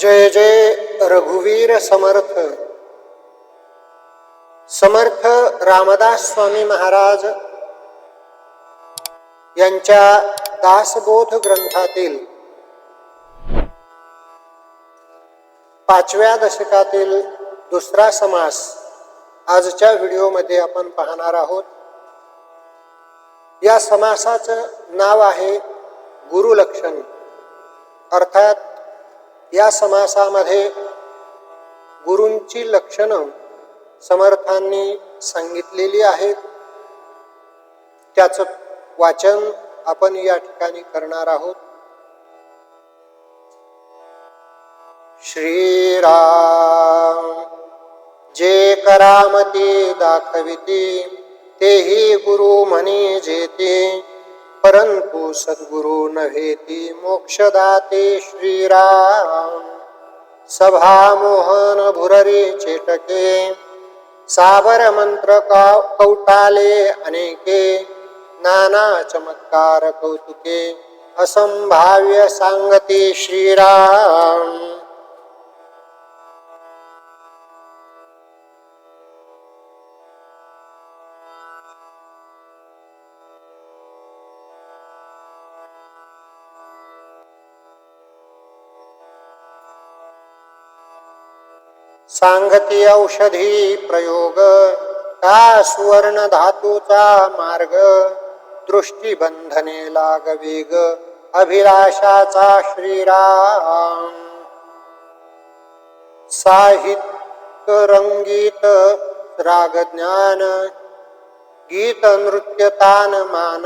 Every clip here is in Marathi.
जय जय रघुवीर समर्थ. समर्थ रामदास स्वामी महाराज यांच्या दासबोध ग्रंथातील पाचव्या दशकातील दुसरा समास आजच्या व्हिडिओमध्ये आपण पाहणार आहोत. या समासाचं नाव आहे गुरुलक्षण अर्थात या समासामध्ये गुरूंची लक्षणं समर्थांनी सांगितलेली आहेत. त्याचं वाचन आपण या ठिकाणी करणार आहोत. श्रीराम जे करामती दाखविती तेही गुरु म्हणे जेते. परंतु सद्गुरु नव्हेती मोक्षदाते श्रीराम। सभा मोहन भुररे चेटके साबर मंत्र कौटाले अनेके। नाना चमत्कार कौतुके। असंभाव्य सांगते श्रीराम। सांगती औषधी प्रयोग का सुवर्ण धातूचा मार्ग. दृष्टी बंधने लाग वेग अभिलाषाचा श्रीराम. साहित्य रंगीत राग ज्ञान गीत नृत्य तान मान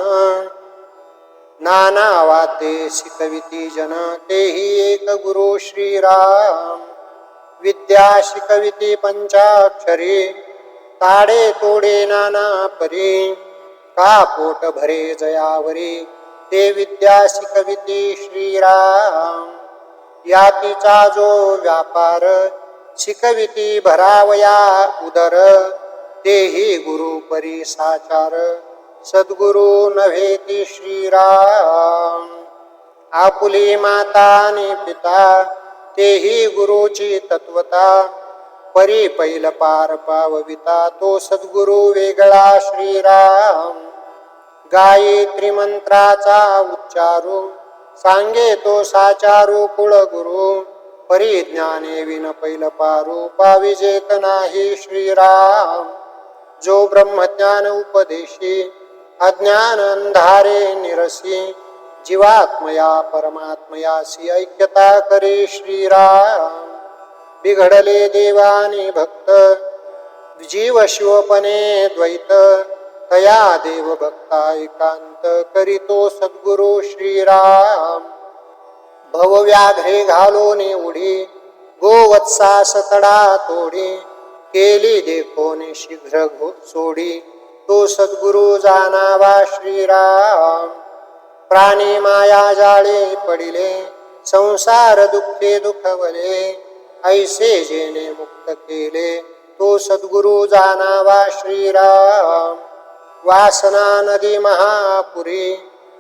नाना वाद्ये शिकविती जन तेही एक गुरु श्रीराम. विद्या शिकविती पंचाक्षरी. ताडे तोडे नाना परी. का पोट भरे जयावरी. ते विद्या शिकविती श्रीराम. या तिचा जो व्यापार शिकविती भरावया उदर. तेही गुरु परी साचार. सद्गुरु नव्हेती श्रीराम. आपुली माता आणि पिता तेही गुरुची तत्वता. परी पैल पार पावविता तो सद्गुरु वेगळा श्रीराम. गायत्री मंत्राचा उच्चारू सांगे तो साचारू कुळगुरु. परिज्ञाने विन पैल पारू पाविजेत नाही श्रीराम. जो ब्रह्मज्ञान उपदेशी अज्ञान अंधारे निरसी जीवात्मया परमात्मयासी ऐक्यता करे श्रीराम. बिघडले देवानी भक्त जीव शिवपणे द्वैत. तया देव भक्ता एकांत करीतो सद्गुरु श्रीराम. भवव्याघ्रे घालोने उडी गोवत्सा सतडा तोडी. केली देखोने शीघ्र घो सोडी तो सद्गुरु जानावा श्रीराम. प्राणी माया जाळे पडिले संसार दुःखे दुखवले ऐसे जेने मुक्त केले तो सद्गुरु जानावा श्रीराम. वासना नदी महापुरी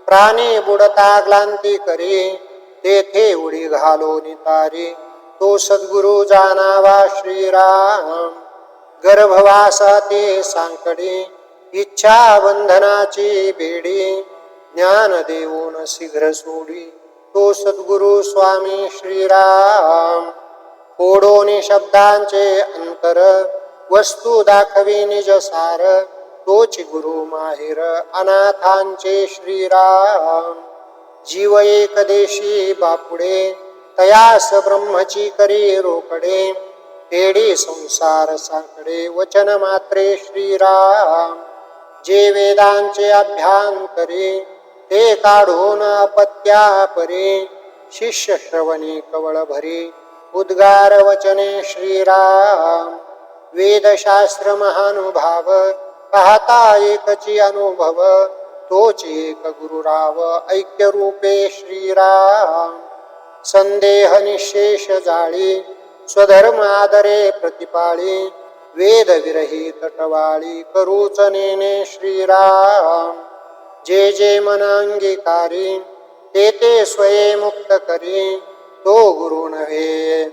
प्राणी बुडता ग्लांती करी तेथे उडी घालो नितारी तो सद्गुरु जानावा श्रीराम. गर्भवासा ते सांकडी इच्छा बंधनाची बेडी ज्ञान देऊन शीघ्र सोडी तो सद्गुरु स्वामी श्रीराम. ओढोनी शब्दांचे अंतर वस्तू दाखवी निज सार तोच गुरु माहिर अनाथांचे श्रीराम. जीव एक देशी बापुडे तयास ब्रह्मची करी रोकडे तेडी संसार साकडे वचन मात्रे श्रीराम. जे वेदांचे अभ्यांतरे ते काढून अपत्या परे शिष्य श्रवणी कवळ भरी. उद्गार वचने श्रीराम. वेदशास्त्र महानुभाव पाहता एकची अनुभव. तोच एक गुरुराव ऐक्य रूपे श्रीराम. संदेह निशेष जाळी स्वधर्म आदरे प्रतिपाळी. वेद विरहित टवाळी करूच नेने श्रीराम. जे जे मन अंगीकारी ते ते स्वये मुक्त करी तो गुरु नव्हे.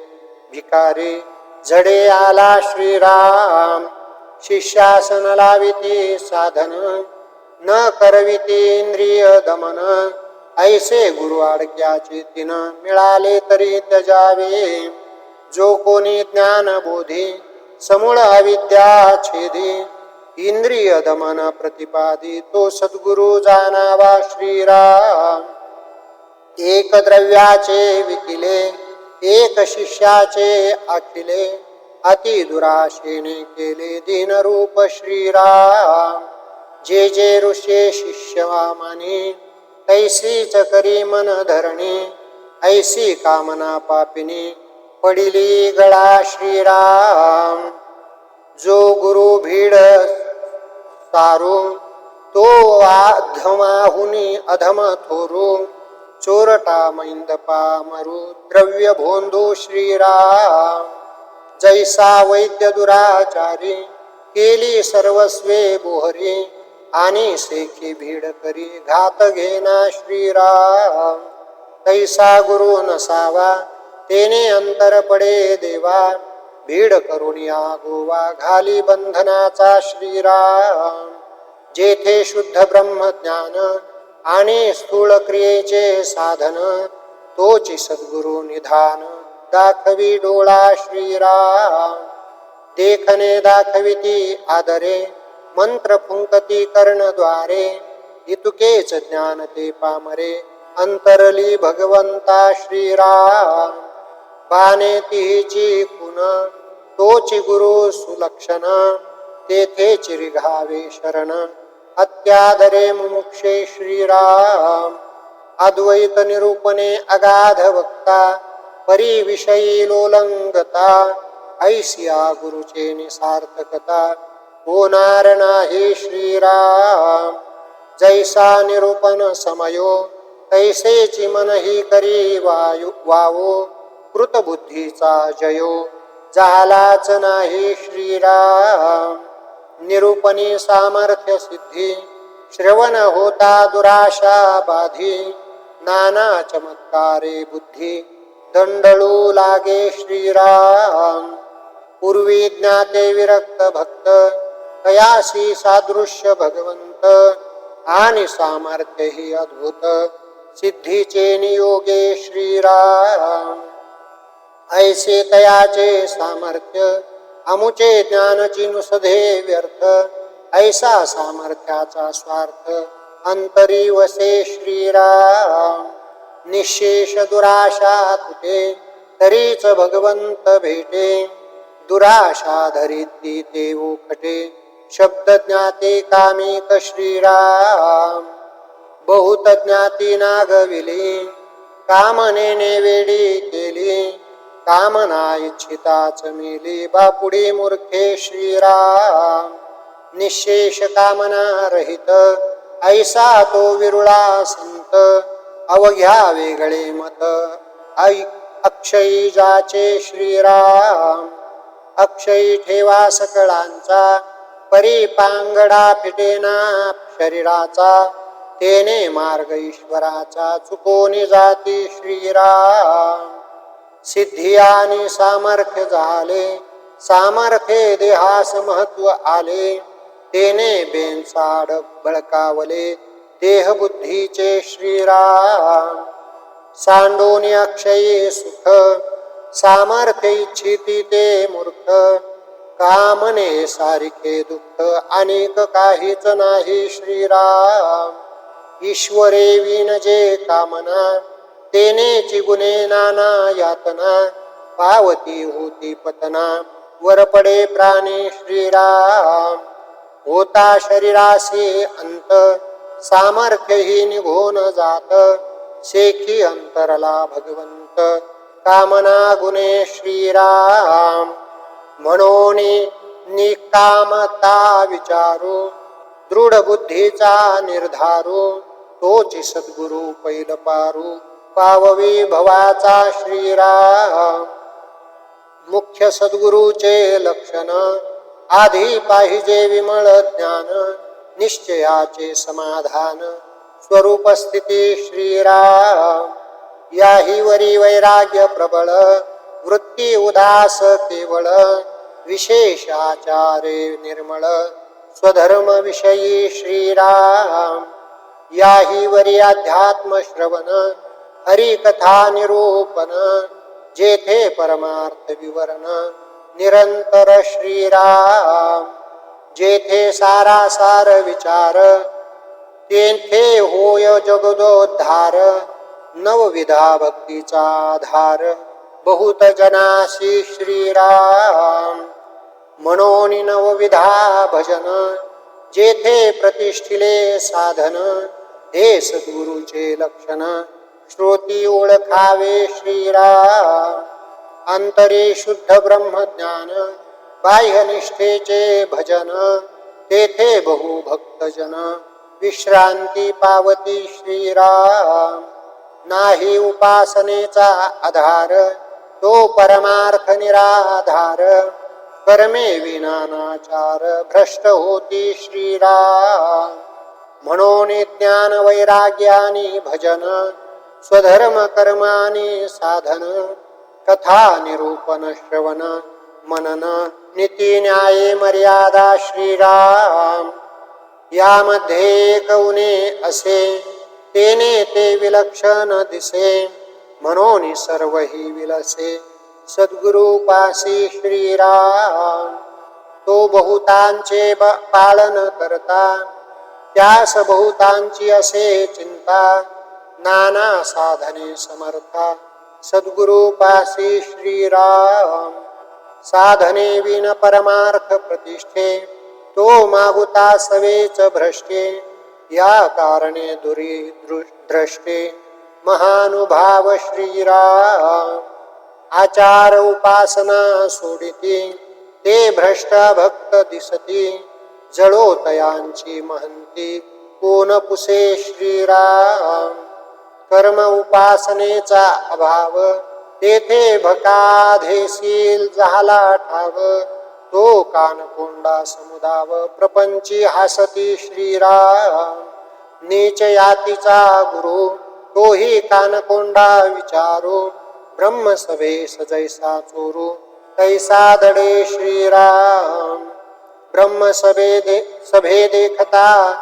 भिकारी जडे आला श्रीराम शिष्यासन लाविती साधन न करविती इंद्रिय दमन ऐसे गुरु आडक्याचे तिन मिळाले तरी त्यजावे. जो कोणी ज्ञान बोधी समूळ अविद्या छेदी इंद्रिय दमन प्रतिपादी तो सद्गुरु जाणावा श्रीराम. एक द्रव्याचे विकिले एक शिष्याचे अखिले अति दुराशेने केले दीनरूप श्रीराम. जे जे ऋषे शिष्य माने तैसीच करी मन धरणी ऐसी कामना पापिनी पडिली गळा श्रीराम. जो गुरु भीड तारो तो आधमाहुनी अधम थोरो। चोरटा मैंदपा मरु द्रव्य भोंदो श्रीराम। जैसा वैद्य दुराचारी केली सर्वस्वे बोहरी। आणि सेखी भीड करी घात घेना श्रीराम। तैसा गुरु नसावा तेने अंतर पडे देवा। भीड करून या गोवा घाली बंधनाचा श्रीराम जेथे शुद्ध ब्रह्मज्ञान आणि स्थूळ क्रियेचे साधन तोची सद्गुरु निधान दाखवी डोळा श्रीराम देखने दाखविती आदरे मंत्र फुंकती कर्णद्वारे इतुकेच ज्ञान ते पामरे अंतरली भगवंता श्रीराम बाणे तिची कुण? तोची गुरु सुलक्षण. तेथे चिरिघावे शरण. अत्यादरे मुमुक्षे श्रीराम. अद्वैत निरूपणे अगाध वक्ता. परिविषयी लोलंगता. ऐसिया गुरुचे निसार्थकता. होणार नाही श्रीराम. जैसा निरूपण समयो तैसेची मनही करी वायु वावो. कृतबुद्धीचा जयो. झालाच नाही श्रीराम. निरूपणी सामर्थ्य सिद्धी. श्रवण होता दुराशा बाधी. नाना चमत्कारे बुद्धी. दंडळू लागे श्रीराम. पूर्वी ज्ञाते विरक्त भक्त. कयासी सादृश्य भगवंत. आणि सामर्थ्य ही अद्भुत. सिद्धीचे नियोगे श्रीराम. ऐसे तयाचे सामर्थ्य अमुचे ज्ञानची नुसधे व्यर्थ ऐसा सामर्थ्याचा स्वार्थ अंतरी वसे श्रीराम। निशेष दुराशा तुटे तरीच भगवंत भेटे। दुराशा धरिती ते खटे शब्द ज्ञाते कामिक श्रीराम। बहुत ज्ञाती नागविली कामनेने वेडी केली कामना इच्छिताच मेली बापुडी मूर्खे श्रीराम. निशेष कामना रहित ऐसा तो विरुळा संत. अवघ्या वेगळे मत ऐ अक्षयी जाचे श्रीराम. अक्षयी ठेवा सकळांचा परिपांगडा फिटेना शरीराचा. तेने मार्ग ईश्वराचा चुकोनी जाती श्रीराम. सिद्धी आणि सामर्थ्य झाले. सामर्थ्य देहास महत्त्व आले. तेने बेनसाड बळकावले. देह बुद्धीचे श्रीराम. सांडोनी अक्षये सुख. सामर्थ्य इच्छिती ते मूर्ख. कामने सारखे दुःख. अनेक काहीच नाही श्रीराम. ईश्वरे विन जे कामना. तेनेची गुणे नाना यातना पावती होती पतना वर पडे प्राणी श्रीराम. होता शरीरासे अंत सामर्थ्यही निघून जात शेखी अंतरला भगवंत कामना गुणे श्रीराम. म्हणून निकामता विचारू दृढ बुद्धीचा निर्धारू तोची सद्गुरु पैल पारू. पाववी भवाचा श्रीराम. मुख्य सद्गुरूचे लक्षण आधी पाहिजे विमळ ज्ञान निश्चयाचे समाधान. स्वरूप स्थिती श्रीराम. याही वरी वैराग्य प्रबळ वृत्ती उदास केवळ विशेषाचारे निर्मळ. स्वधर्म विषयी श्रीराम. याही वरी अध्यात्म श्रवण हरिकथा निरूपण जेथे परमार्थ विवरण निरंतर श्रीराम जेथे सारासार विचार तेथे होय जगदोद्धार नवविधा भक्तीचा आधार बहुत जनासी श्रीराम. म्हणून नवविधा भजन जेथे प्रतिष्ठिले साधन हे सद्गुरूचे लक्षण श्रोती ओळखावे श्रीराम अंतरे शुद्ध ब्रह्मज्ञान बाह्यनिष्ठेचे भजन तेथे बहु भक्तजन. विश्रांती पावती श्रीराम नाही उपासनेचा आधार तो परमार्थ निराधार. कर्मे विनानाचार भ्रष्ट होती श्रीराम म्हणून ज्ञान वैराग्यानी भजन स्वधर्म कर्माने साधन कथा निरूपण श्रवण मनन नीती न्याय मर्यादा श्रीराम। यामध्ये कौने असे तेने ते विलक्षण दिसे म्हणून सर्वही विलसे। सद्गुरु पासी श्रीराम। तो बहुतांचे ब- पालन करता त्यास बहुतांची असे चिंता नाना साधने समर्था। सद्गुरु पासी श्रीराम। साधने विन परमार्थ प्रतिष्ठे। तो मागुता सवेच भ्रष्टे। या कारणे दुरी द्रष्टे। महानुभाव श्रीराम। आचार उपासना सोडिती। ते भ्रष्ट भक्त दिसती। जळो तयांची महंती। कोण पुसे श्रीराम। कर्म उपासनेचा अभाव. तेथे भकाधेशील झाला ठाव. तो कानकोंडा समुदाव प्रपंची हासती श्रीराम. नीच यातीचा गुरु तोही कानकोंडा विचारो. ब्रह्मसभे जैसा चोरू तैसा दडे श्रीराम. ब्रह्मसभे दे सभे देखता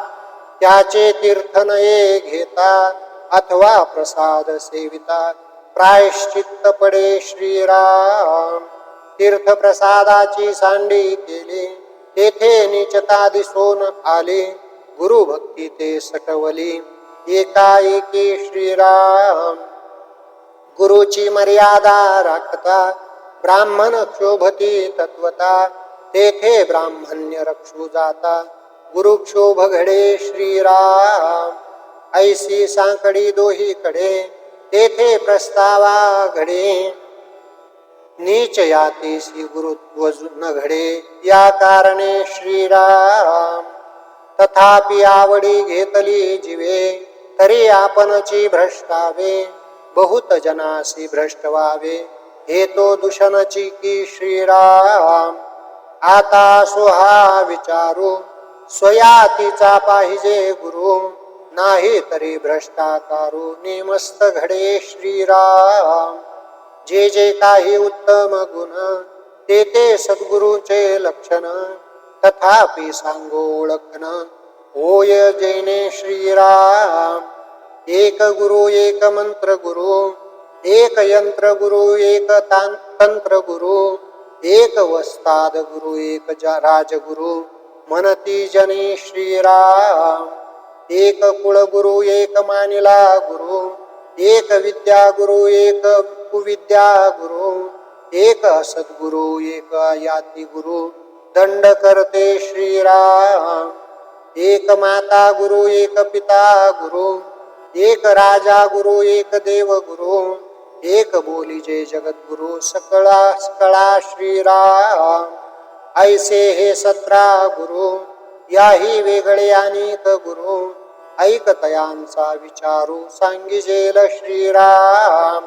त्याचे तीर्थ नये घेता. अथवा प्रसाद सेविता प्रायश्चित्त पडे श्रीराम. तीर्थ प्रसादाची सांडी केली तेथे निचता दिसून आली गुरु भक्ती ते सटवली. एकाएकी श्रीराम. गुरुची मर्यादा राखता ब्राह्मण क्षोभती तत्वता तेथे ब्राह्मण्य रक्षू जाता. गुरु क्षोभ घडे श्रीराम. ऐसी सांकडी दोहीकडे तेथे प्रस्तावा घडे. नीच यातीसी गुरुत्व न घडे या कारणे श्रीराम. तथापि आवडी घेतली जीवे तरी आपणची भ्रष्टावे. बहुत जनासी भ्रष्ट व्हावे हे तो दुषणची की श्रीराम. आता सोहा विचारू स्वयातीचा पाहिजे गुरु नाही तरी भ्रष्टाकारू नेमस्त घडे श्रीराम. जे जे काही उत्तम गुण ते ते सद्गुरूचे लक्षण तथापि सांगो ओळखन होय जैने श्रीराम. एक गुरु एक मंत्र गुरु एक यंत्र गुरु एक तंत्र गुरु एक वस्ताद गुरु एक राजगुरु. मनती जने श्रीराम. एक कुळगुरु एक मानिला गुरु. एक विद्या गुरु एक कुविद्या गुरु. एक सद्गुरु एक याती गुरु. दंड करते श्रीराम. एक माता गुरु एक पिता गुरु. एक राजा गुरु एक देव गुरु. एक बोली जय जगद्गुरु सकळा सकळा श्रीराम. ऐसे हे सतरा गुरु. याही वेगळे अनेक गुरु. ऐकतयांचा विचारू सांगिजेल श्रीराम.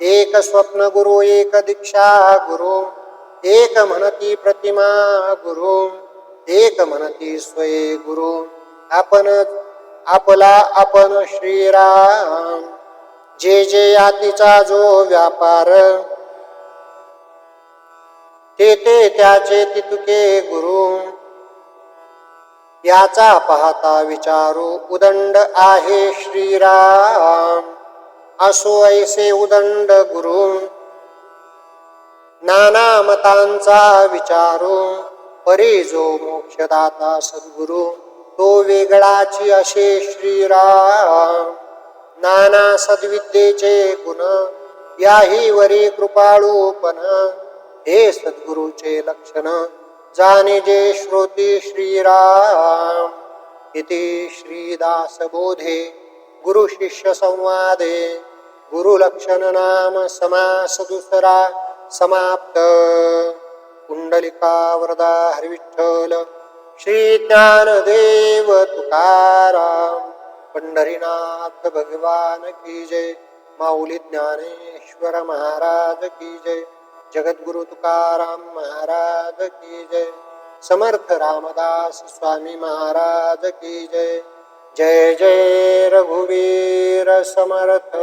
एक स्वप्न गुरु एक दीक्षा गुरु. एक म्हणती प्रतिमा गुरु. एक म्हणती स्वये गुरु. आपण आपला आपण श्रीराम. जे जे यातीचा जो व्यापार. ते ते त्याचे तितुके गुरु. याचा पाहता विचारू उदंड आहे श्रीराम. असो ऐसे उदंड गुरु. नाना मतांचा विचारू परी जो मोक्षदाता सद्गुरु तो वेगळाची असे श्रीराम. नाना सद्विद्येचे गुण याही वरी कृपाळूपण हे सद्गुरूचे लक्षण. जाणे जे श्रीराम। इति श्रीदासबोधे गुरु शिष्य संवादे। नाम समास दुसरा समाप्त। कुंडलिका वरदा हरिविठ्ठल। श्री तुकाराम। पंढरीनाथ भगवान की जय। माऊली ज्ञानेश्वर महाराज की जय। जगद्गुरु तुकाराम महाराज की जय। समर्थ रामदास स्वामी महाराज की जय। जय जय रघुवीर समर्थ।